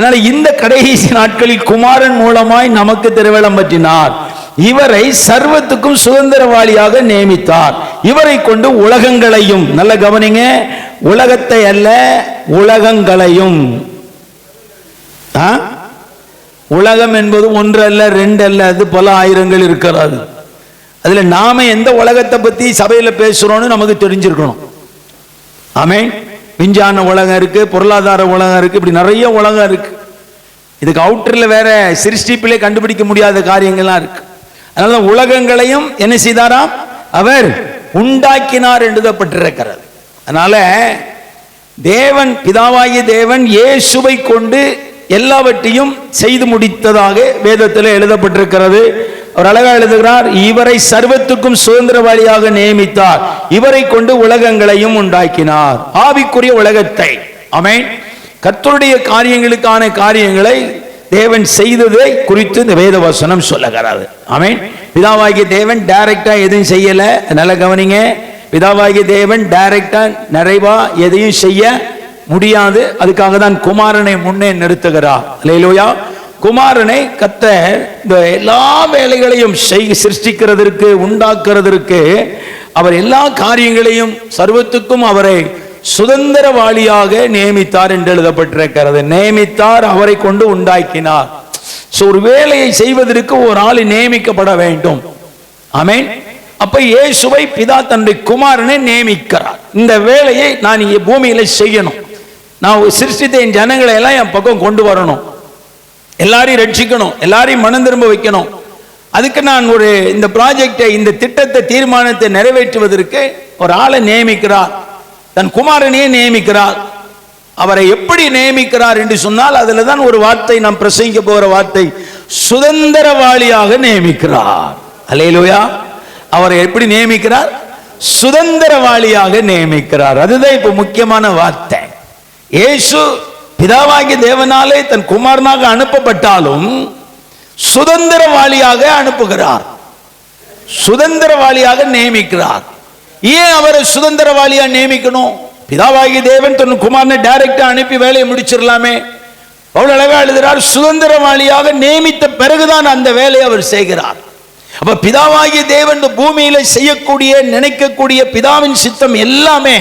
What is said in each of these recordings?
அதனால இந்த கடைசி நாட்களில் குமாரன் மூலமாய் நமக்கு திருவிழம் பற்றினார். இவரை சர்வத்துக்கும் சுதந்திரவாளியாக நியமித்தார். இவரை கொண்டு உலகங்களையும் நல்ல கவனிங்க உலகத்தை அல்ல உலகங்களையும். ஆ? உலகம் என்பது ஒன்று அல்ல ரெண்டு அல்ல அது பல ஆயிரங்கள் இருக்கிறது. அதுல நாம எந்த உலகத்தை பத்தி சபையில பேசுறோம்னு நமக்கு தெரிஞ்சிருக்கணும். ஆமென். விஞ்ஞான உலகம் இருக்கு பொருளாதார உலகம் இருக்கு இப்படி நிறைய உலகம் இருக்கு. இதுக்கு அவுட்டர்ல வேற சிருஷ்டிப்பிலே கண்டுபிடிக்க முடியாத காரியங்கள்லாம் இருக்கு. அதனால உலகங்களையும் என்ன செய்தாராம்? அவர் உண்டாக்கினார் எழுதப்பட்டிருக்கிறது அதனால தேவன் பிதாவாகிய தேவன் இயேசுவை கொண்டு எல்லாவற்றையும் செய்து முடித்ததாக வேதத்தில் எழுதப்பட்டிருக்கிறது. அவர் அழகா எழுதுகிறார் இவரை சர்வத்துக்கும் சுதந்திரவாளியாக நியமித்தார். இவரை கொண்டு உலகங்களையும் உண்டாக்கினார். ஆவிக்குரிய உலகத்தை. அமேன் கர்த்தருடைய காரியங்களுக்கான காரியங்களை தேவன் செய்ததை குறித்து இந்த வேத வசனம் சொல்லுகிறாரு அமேன் பிதாவாகிய தேவன் டைரக்டா எதுவும் செய்யல. நல்ல கவனிங்க. பிதாவாகிய தேவன் டைரக்டா நிறைவா எதையும் செய்ய முடியாது. அதுக்காக தான் குமாரனை முன்னே நிறுத்துகிறார். லேலோயா குமாரனை கத்த இந்த எல்லா வேலைகளையும் செய் சிருஷ்டிக்கிறதற்கு உண்டாக்குறதற்கு அவர் எல்லா காரியங்களையும் சர்வத்துக்கும் அவரை சுதந்திரவாளியாக நியமித்தார் என்று எழுதப்பட்டிருக்கிறது. நியமித்தார் அவரை கொண்டு உண்டாக்கினார். ஸோ ஒரு வேலையை செய்வதற்கு ஒரு ஆள் நியமிக்கப்பட வேண்டும். அமேன் அப்ப இயேசுவை பிதா தன்னுடைய குமாரனை நியமிக்கிறார். இந்த வேலையை நான் பூமியில செய்யணும். நான் சிருஷ்டித்த என் ஜனங்களை எல்லாம் என் பக்கம் கொண்டு வரணும். எல்லாரையும் ரட்சிக்கணும். எல்லாரையும் மனம் திரும்ப வைக்கணும். அதுக்கு நான் ஒரு இந்த ப்ராஜெக்டை இந்த திட்டத்தை தீர்மானத்தை நிறைவேற்றுவதற்கு ஒரு ஆளை நியமிக்கிறார். தன் குமாரனையே நியமிக்கிறார். அவரை எப்படி நியமிக்கிறார் என்று சொன்னால் அதில் தான் ஒரு வார்த்தை நாம் பிரசங்கிக்க போகிற வார்த்தை சுதந்திரவாளியாக நியமிக்கிறார். அலையிலோயா அவரை எப்படி நியமிக்கிறார்? சுதந்திரவாளியாக நியமிக்கிறார். அதுதான் இப்போ முக்கியமான வார்த்தை. இயேசு பிதாவாகிய தேவனாலே தன் குமாரனாக அனுப்பப்பட்டாலும் சுதந்திரவாளியாக அனுப்புகிறார். சுதந்திரவாளியாக நியமிக்கிறார். ஏன் அவரை சுதந்திரவாளியா நியமிக்கணும்? பிதாவாகிய தேவன் தன் குமாரனை டைரக்டா அனுப்பி வேலையை முடிச்சிடலாமே அவ்வளவு அழகா எழுதுகிறார் சுதந்திரவாளியாக நியமித்த பிறகுதான் அந்த வேலையை அவர் செய்கிறார். அப்ப பிதாவாகிய தேவன் பூமியில செய்யக்கூடிய நினைக்கக்கூடிய பிதாவின் சித்தம் எல்லாமே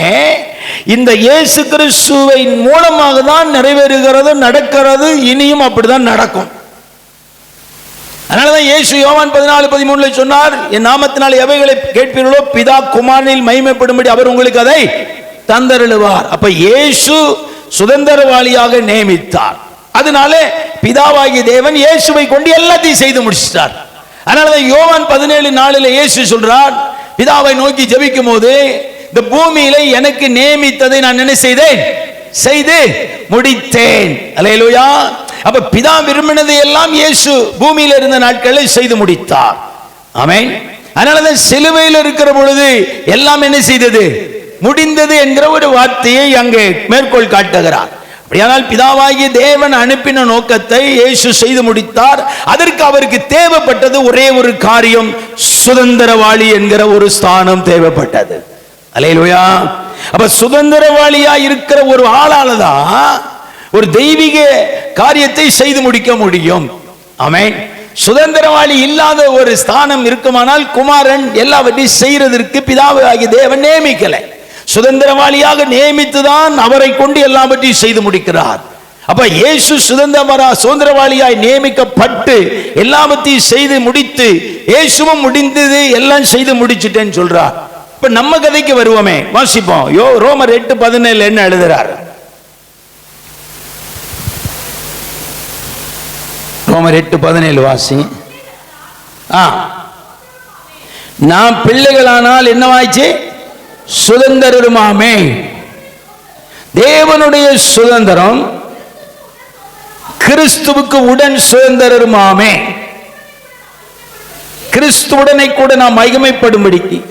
இந்த இயேசு கிறிஸ்துவின் மூலமாக தான் நிறைவேறுகிறது நடக்கிறது இனியும் அப்படிதான் நடக்கும். அதனாலதான் இயேசு யோவான் பதினாலு பதிமூணுல சொன்னார் என் நாமத்தினால் எவைகளை கேட்பீர்களோ பிதா குமாரனில் மகிமைப்படும்படி அவர் உங்களுக்கு அதை தந்தருளுவார். அப்ப இயேசு சுதந்திரவாளியாக நியமித்தார். அதனால பிதாவாகிய தேவன் இயேசுவை கொண்டு எல்லாத்தையும் செய்து முடிச்சிட்டார். அதனாலதான் யோவான் பதினேழு நாளில் இயேசு சொல்றார் பிதாவை நோக்கி ஜபிக்கும் போது இந்த பூமியில எனக்கு நியமித்ததை நான் என்ன செய்தேன்? செய்து முடித்தேன். அல்லேலூயா. அப்ப பிதா விரும்பினதை எல்லாம் இயேசு பூமியில இருந்த நாட்களில் செய்து முடித்தார். ஆமேன். அதனாலதான் சிலுவையில் இருக்கிற பொழுது எல்லாம் என்ன செய்தது? முடிந்தது என்கிற ஒரு வார்த்தையை அங்கே மேற்கோள் காட்டுகிறார். அப்படியானால் பிதாவாகிய தேவன் அனுப்பின நோக்கத்தை இயேசு செய்து முடித்தார். அதற்கு அவருக்கு தேவைப்பட்டது ஒரே ஒரு காரியம் சுதந்திரவாளி என்கிற ஒரு ஸ்தானம் தேவைப்பட்டது. அலையிலுயா. அப்ப சுதந்திரவாளியா இருக்கிற ஒரு ஆளால தான் ஒரு தெய்வீக காரியத்தை செய்து முடிக்க முடியும். ஆமென். சுதந்திரவாளி இல்லாத ஒரு ஸ்தானம் இருக்குமானால் குமாரன் எல்லாவற்றையும் செய்யறதற்கு பிதாவாகிய தேவன் நியமிக்கலை. சுதந்திரவாளியாக நியமித்துதான் அவரை கொண்டு எல்லாவற்றையும் செய்து முடிக்கிறார். அப்ப இயேசு சுதந்திரமரா சுதந்திரவாளியாய் நியமிக்கப்பட்டு எல்லாவற்றையும் செய்து முடித்து இயேசுவும் முடிந்தது எல்லாம் செய்து முடிச்சிட்டேன்னு சொல்றார். இப்ப நம்ம கதைக்கு வருவோமே. வாசிப்போம். யோ ரோமர் எட்டு பதினேழு என்ன எழுதுறாரு? ரோமர் எட்டு பதினேழு வாசி. ஆ. நாம் பிள்ளைகளானால் என்னவாச்சு சுதந்திரமாமே தேவனுடைய சுதந்திரம் கிறிஸ்துவுக்கு உடன் சுதந்திரருமாமே. கிறிஸ்துவுடனை கூட நாம் மகிமைப்படும்படிக்கு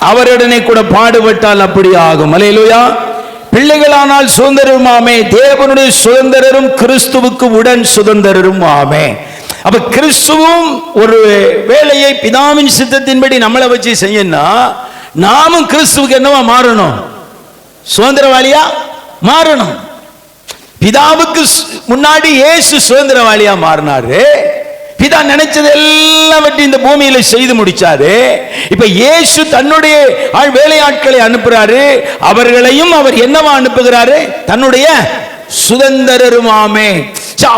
அவருடனே கூட பாடுபட்டால் அப்படி ஆகும். அலையிலுயா. பிள்ளைகளானால் சுதந்திரருமாமே தேவனுடைய சுதந்திரரும் கிறிஸ்துவுக்கு உடன் சுதந்திரரும் ஆமே. அப்ப கிறிஸ்துவும் ஒரு வேலையை பிதாவின் சித்தத்தின்படி நம்மளை வச்சு செய்யணும்னா நாமும் கிறிஸ்துவுக்கு என்னவா மாறணும்? சுதந்திரவாளியா? மாறணும். பிதாவுக்கு முன்னாடி இயேசு சுதந்திரவாளியா மாறினாரு. பிதா நினைச்சது எல்லாவற்றையும் இந்த பூமியில செய்து முடிச்சாரு. இப்ப இயேசு தன்னுடைய ஆள் வேலையாட்களை அனுப்புறாரு. அவர்களையும் அவர் என்னவா அனுப்புகிறாரு? தன்னுடைய சுதந்திரருமாமே.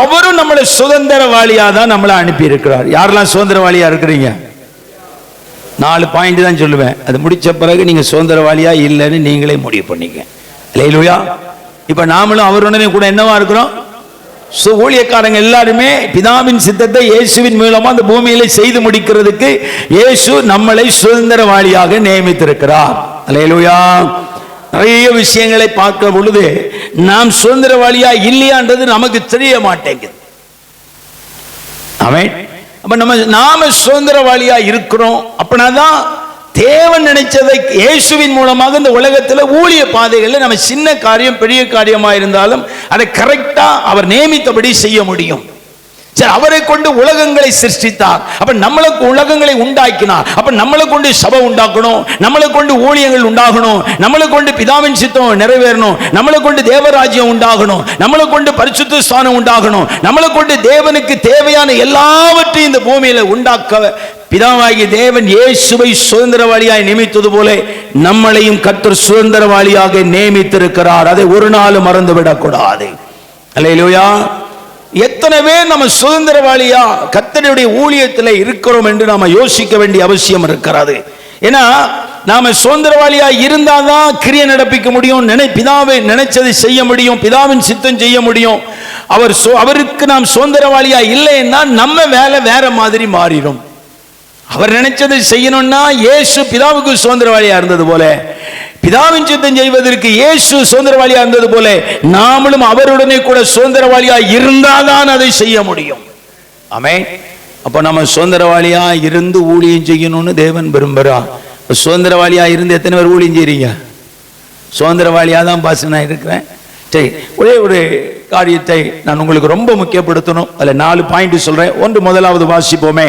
அவரும் நம்மளை சுதந்திரவாளியா தான் நம்மளை அனுப்பி இருக்கிறார் யாரெல்லாம் சுதந்திரவாளியா இருக்கிறீங்க? நாலு பாயிண்ட் தான் சொல்லுவேன். அது முடிச்ச பிறகு நீங்க சுதந்திரவாளியா இல்லைன்னு நீங்களே முடிவு பண்ணிக்க லைலுயா இப்ப நாமளும் அவருடனே கூட என்னவா இருக்கிறோம்? ஸோ ஊழியக்காரங்க எல்லாருமே பிதாவின் சித்தத்தை இயேசுவின் மூலமாக அந்த பூமியில செய்து முடிக்கிறதுக்கு இயேசு நம்மளை சுதந்திரவாளியாக நியமித்திருக்கிறார். அலையலுயா. நிறைய விஷயங்களை பார்க்கிற பொழுது நாம் சுதந்திரவாளியா இல்லையான்றது நமக்கு தெரிய மாட்டேங்குது. அவன் அப்ப நம்ம நாம சுதந்திரவாளியா இருக்கிறோம் அப்படின்னாதான் தேவன் நினைச்சதை இயேசுவின் மூலமாக இந்த உலகத்துல ஊழிய பாதைகள்ல நம்ம சின்ன காரியம் பெரிய காரியமா இருந்தாலும் அதை கரெக்டா அவர் நியமித்தபடி செய்ய முடியும். சரி அவரை கொண்டு உலகங்களை சிருஷ்டித்தார். அப்ப நம்மளுக்கு உலகங்களை உண்டாக்கினார். அப்ப நம்மளை கொண்டு சபை உண்டாக்கணும். நம்மளை கொண்டு ஊழியங்கள் உண்டாகணும். நம்மளை கொண்டு பிதாவின் சித்தம் நிறைவேறணும். நம்மளை கொண்டு தேவராஜ்யம் உண்டாகணும். நம்மளை கொண்டு பரிசுத்த ஸ்தானம் உண்டாகணும். நம்மளை கொண்டு தேவனுக்கு தேவையான எல்லாவற்றையும் இந்த பூமியில உண்டாக்க பிதாவாகிய தேவன் இயேசுவை சுதந்திரவாளியாய் நியமித்தது போல நம்மளையும் கத்தர் சுதந்திரவாளியாக நியமித்திருக்கிறார். அதை ஒரு நாள் மறந்து விடக்கூடாது எத்தனை பேர் நம்ம சுதந்திரவாளியா கத்தனுடைய ஊழியத்தில் இருக்கிறோம் என்று நாம யோசிக்க வேண்டிய அவசியம் இருக்கிறது. ஏன்னா நாம சுதந்திரவாளியா இருந்தாதான் கிரியை நடப்பிக்க முடியும் நினை பிதாவை நினைச்சதை செய்ய முடியும் பிதாவின் சித்தம் செய்ய முடியும். அவர் சு- அவருக்கு நாம் சுதந்திரவாளியா இல்லைன்னா நம்ம வேலை வேற மாதிரி மாறிடும். அவர் நினைச்சதை செய்யணும்னா இயேசு பிதாவுக்கு சுதந்திரவாளியா இருந்தது போல. பிதாவின் சித்தம் செய்வதற்கு இயேசு சுதந்திரவாளியா இருந்தது போல. நாமளும் அவருடனே கூட சுதந்திரவாளியா இருந்தாதான் அதை செய்ய முடியும். ஆமே அப்ப நம்ம சுதந்திரவாளியா இருந்து ஊழியம் செய்யணும்னு தேவன் விரும்புகிறார் சுதந்திரவாளியா இருந்து எத்தனை பேர் ஊழியம் செய்றீங்க? சுதந்திரவாளியா தான் பாச நான் இருக்கிறேன். சரி ஒரே ஒரு காரியத்தை நான் உங்களுக்கு ரொம்ப முக்கியப்படுத்தணும். அதுல நாலு பாயிண்ட் சொல்றேன். ஒன்று முதலாவது வாசிப்போமே.